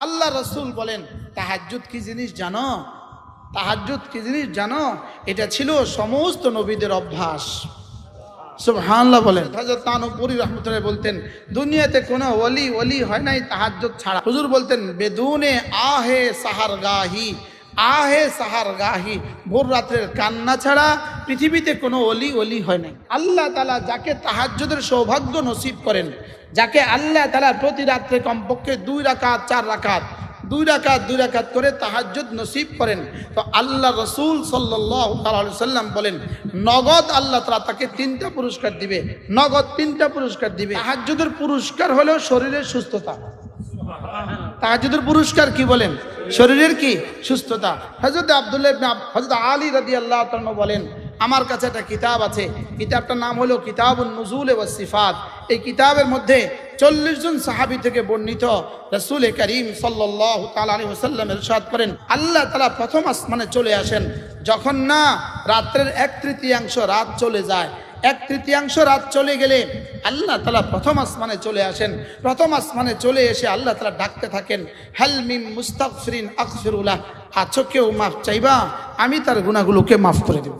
আল্লাহ রসুল বলেন, তাহাজ্জুদ কি জিনিস জানো? তাহাজ্জুদ কি জিনিস জানো? এটা ছিল সমস্ত নবীদের অভ্যাস। বলেন। বলতেন, দুনিয়াতে কোনো হয় নাই ছাড়া। হুজুর বলতেন, বেদুনে আহে সাহার গাহি আহে সাহার গাহি ভোর কান্না ছাড়া পৃথিবীতে কোনো অলি অলি হয় নাই। আল্লাহ তালা যাকে তাহাজ্জুদের সৌভাগ্য নসিব করেন, যাকে আল্লাহ তালা প্রতি রাত্রে কমপক্ষে দুই রাকাত, চার রাকাত, দুই রাকাত দুই রাকাত করে তাহাজ্জুদ নসিব করেন। তো আল্লাহ রসুল সাল্লাহ সাল্লাম বলেন, নগদ আল্লাহ তালা তাকে তিনটা পুরস্কার দিবে। নগদ তিনটা পুরস্কার দিবে। তাহাজ্জুদের পুরস্কার হলো শরীরের সুস্থতা। তাহাজুদের পুরস্কার কি বলেন? শরীরের কি? সুস্থতা। হজরত আবদুল্লাহ হজরত আলী রাদি আল্লাহ বলেন আমার কাছে একটা কিতাব আছে। কিতাবটার নাম হলো কিতাবুন নজুল ও সিফাত। এই কিতাবের মধ্যে চল্লিশ জন সাহাবি থেকে বর্ণিত রসুল করিম সাল্লাহ তালী ওসাল্লাম ইরশাদ করেন, আল্লাহ তালা প্রথম আসমানে চলে আসেন। যখন না রাত্রের এক তৃতীয়াংশ রাত চলে যায়, এক তৃতীয়াংশ রাত চলে গেলে আল্লাহ তালা প্রথম আসমানে চলে আসেন। প্রথম আসমানে চলে এসে আল্লাহ তালা ডাকতে থাকেন হালমিম মুস্তাকফরিন আকফিরুল্লাহ আছো কেউ মাফ চাইবা, আমি তার গুণাগুলোকে মাফ করে দেব।